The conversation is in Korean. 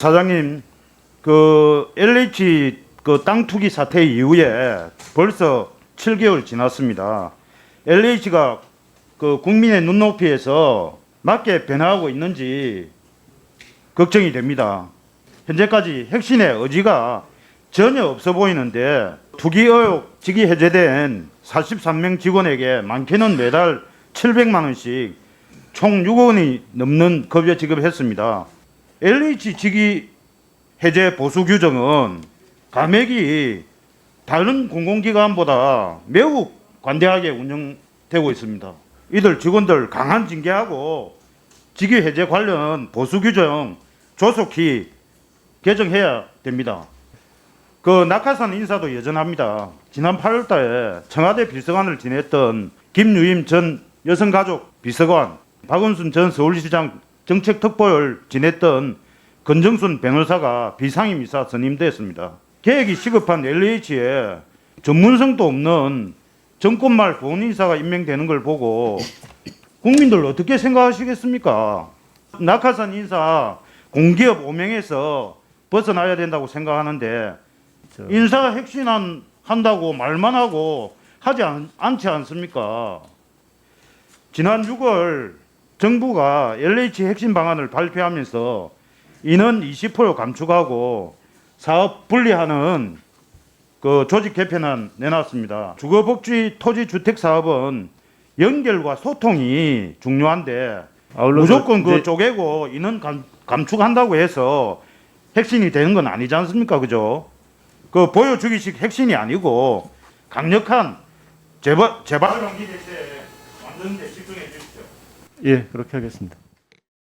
사장님, 그 LH 그 땅 투기 사태 이후에 벌써 7개월 지났습니다. LH가 그 국민의 눈높이에서 맞게 변화하고 있는지 걱정이 됩니다. 현재까지 핵심의 의지가 전혀 없어 보이는데 투기 의혹 직위 해제된 43명 직원에게 많게는 매달 700만 원씩 총 6억 원이 넘는 급여 지급했습니다. LH 직위 해제 보수 규정은 감액이 다른 공공기관보다 매우 관대하게 운영되고 있습니다. 이들 직원들 강한 징계하고 직위 해제 관련 보수 규정 조속히 개정해야 됩니다. 그 낙하산 인사도 여전합니다. 지난 8월 달에 청와대 비서관을 지냈던 김유임 전 여성가족 비서관, 박원순 전 서울시장 정책 특보를 지냈던 건정순 변호사가 비상임이사 선임됐습니다. 계획이 시급한 LH에 전문성도 없는 정권말 보훈인사가 임명되는 걸 보고 국민들 어떻게 생각하시겠습니까? 낙하산 인사 공기업 오명에서 벗어나야 된다고 생각하는데 저- 인사가 핵심한 한다고 말만 하고 하지 않, 않지 않습니까? 지난 6월 정부가 LH 핵심 방안을 발표하면서 인원 20% 감축하고 사업 분리하는 그 조직 개편안 내놨습니다. 주거복지 토지주택 사업은 연결과 소통이 중요한데 아울러서 무조건 그 쪼개고 인원 감, 감축한다고 해서 핵심이 되는 건 아니지 않습니까? 그죠? 그 보여주기식 핵심이 아니고 강력한 재발 재발 만드는 데 집중해 주십시오. 예 그렇게 하겠습니다.